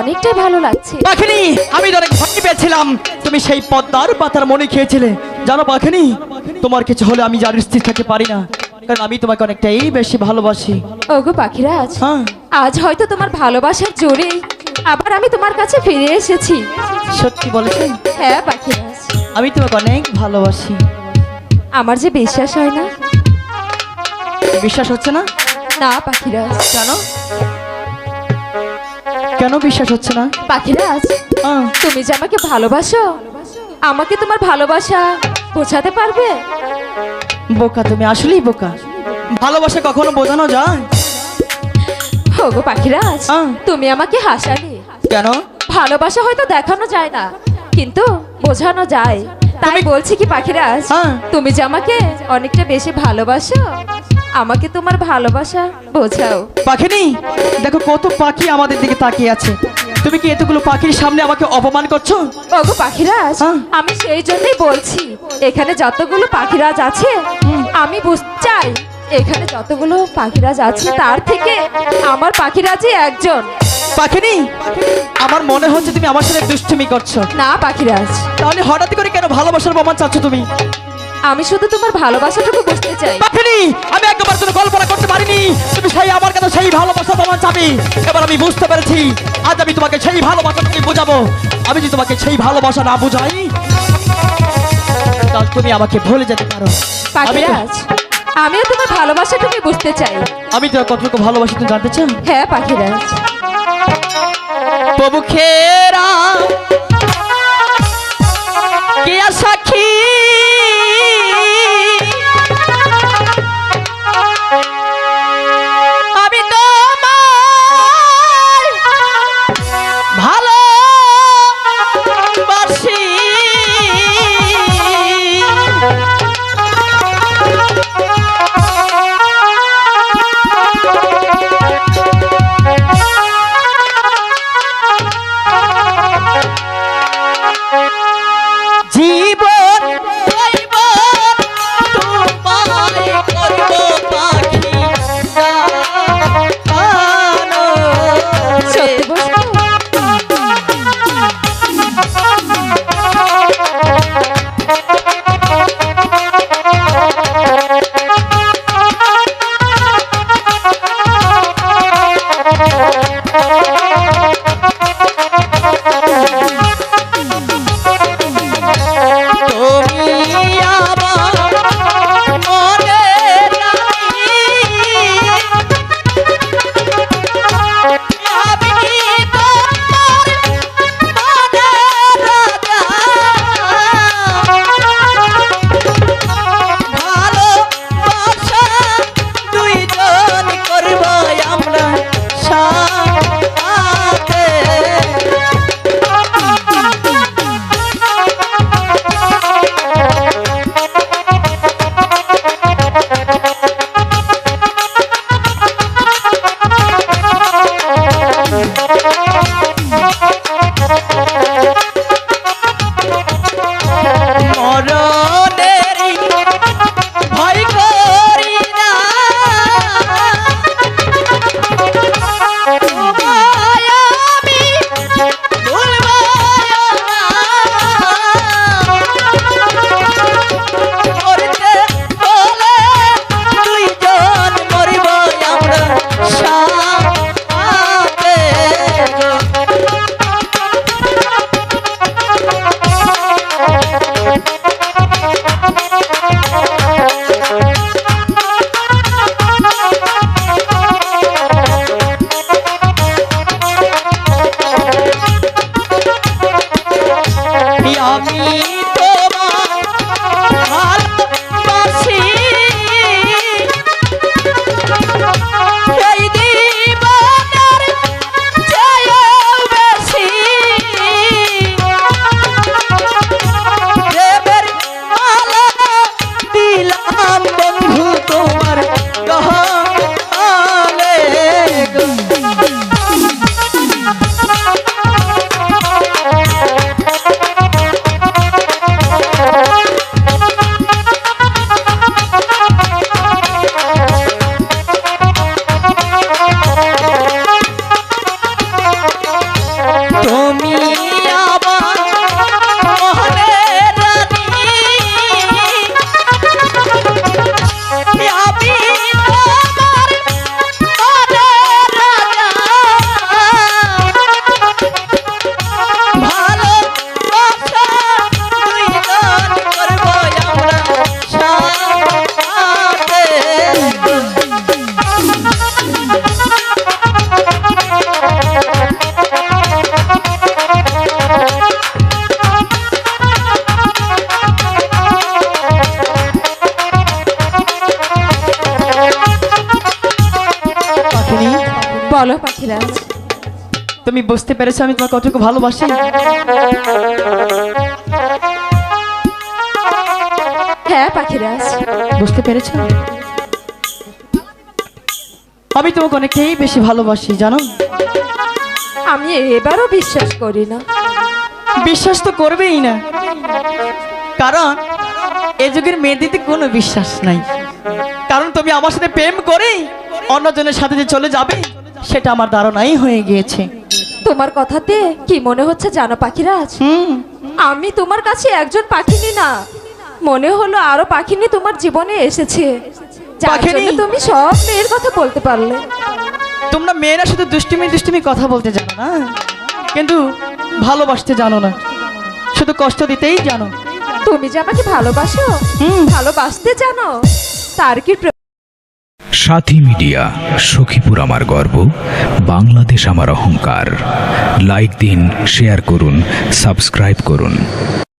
অনেকটাই ভালো লাগছে। পাখিনি আমি তো অনেক ভয় পেয়েছিলাম তুমি সেই পদ্মার পাতার মনে খেয়েছিলে। জানো পাখিনি তোমার কিছু হলে আমি যার স্থির থাকতে পারি না কারণ আমি তোমাকে অনেকটাই বেশি ভালোবাসি। ওগো পাখিরাজ হ্যাঁ। আজ হয়তো তোমার ভালোবাসার জোরে আবার আমি তোমার কাছে ফিরে এসেছি। সত্যি বলেছেন? হ্যাঁ পাখিরাজ। আমি তোমাকে অনেক ভালোবাসি। আমার যে বিশ্বাস হয় না? বিশ্বাস হচ্ছে না? না পাখিরাজ। কেন কেন বিশ্বাস হচ্ছে না? পাখিরাজ হ্যাঁ। তুমি যে আমাকে ভালোবাসো আমাকে তোমার ভালোবাসা বোঝাতে পারবে? বোকা তুমি আসলেই বোকা। ভালোবাসা কখনো বোঝানো যায়? ওগো পাখিরাজ হ্যাঁ। তুমি আমাকে হাসালে। কেন? ভালোবাসা হয়তো দেখানো যায় না কিন্তু বোঝানো যায়। তাই বলছি কি পাখিরাজ হ্যাঁ। তুমি যে আমাকে অনেকটা বেশি ভালোবাসো আমাকে তোমার ভালোবাসা বোঝাও। পাখিনি? দেখো কত পাখি আমাদের দিকে তাকিয়ে আছে। তুমি কি এতগুলো পাখির সামনে আমাকে অপমান করছ? ওগো পাখিরাজ হ্যাঁ। আমি সেই জন্যই বলছি এখানে যতগুলো পাখিরাজ আছে আমি বুঝতে চাই এখানে যতগুলো পাখিরাজ আছে তার থেকে আমার পাখিরাজই একজন। পাখিনি? আমার মনে হচ্ছে তুমি আমার সাথে দুষ্টুমি করছ। না পাখিরাজ। তাহলে হঠাৎ করে কেন ভালোবাসার প্রমাণ চাচ্ছ তুমি? আমি শুধু তোমার ভালোবাসাটুকু বুঝতে চাই। পাখিনি আমি একবার কোনো কল্পনা করতে পারিনি। তুমি সেই আমার কাছে সেই ভালোবাসার প্রমাণ চাবি। এবার আমি বুঝতে পেরেছি আজ আমি তোমাকে সেই ভালোবাসা তুমি বোঝাবো। আমি যদি তোমাকে সেই ভালোবাসা না বুঝাই তাহলে তুমি আমাকে ভুলে যেতে পারো। পাখিরাজ আমিও তোমার ভালোবাসাটুকু বুঝতে চাই। আমি তো কতটুকু ভালোবাসি তুমি জানতে চাও? হ্যাঁ পাখিরাজ। প্রভু খেরা কে সাক্ষী পাখিনি? বলো পাখিরাজ তুমি বুঝতে পেরেছ আমি তোমার কতটুকু ভালোবাসি? হ্যাঁ পাখিরাজ বুঝতে পেরেছ? আমি তোমাকে অনেকটাই বেশি ভালোবাসি জানো? আমি এবারও বিশ্বাস করি না। বিশ্বাস তো করবেই না। কারণ এ যুগের মেয়েদের কোনো বিশ্বাস নাই। কারণ তুমি আমার সাথে প্রেম করে অন্যজনের সাথে যে চলে যাবে সেটা আমার ধারণাই হয়ে গিয়েছে। তোমার কথাতে কি মনে হচ্ছে জানো পাখিরাজ? আমি তোমার কাছে একজন পাখিনি না। মনে হলো আরও পাখিনি তোমার জীবনে এসেছে। পাখিনি? তুমি সব মেয়ের কথা বলতে পারলে। তোমরা মেয়েরা শুধু দুষ্টুমি দুষ্টুমি কথা বলতে জানো না কিন্তু ভালোবাসতে জানো না। শুধু কষ্ট দিতেই জানো। তুমি যে আমাকে ভালোবাসো। ভালোবাসতে জানো তার কি সাথী মিডিয়া সখীপুর আমার গর্ব বাংলাদেশ আমার অহংকার। লাইক দিন শেয়ার করুন সাবস্ক্রাইব করুন।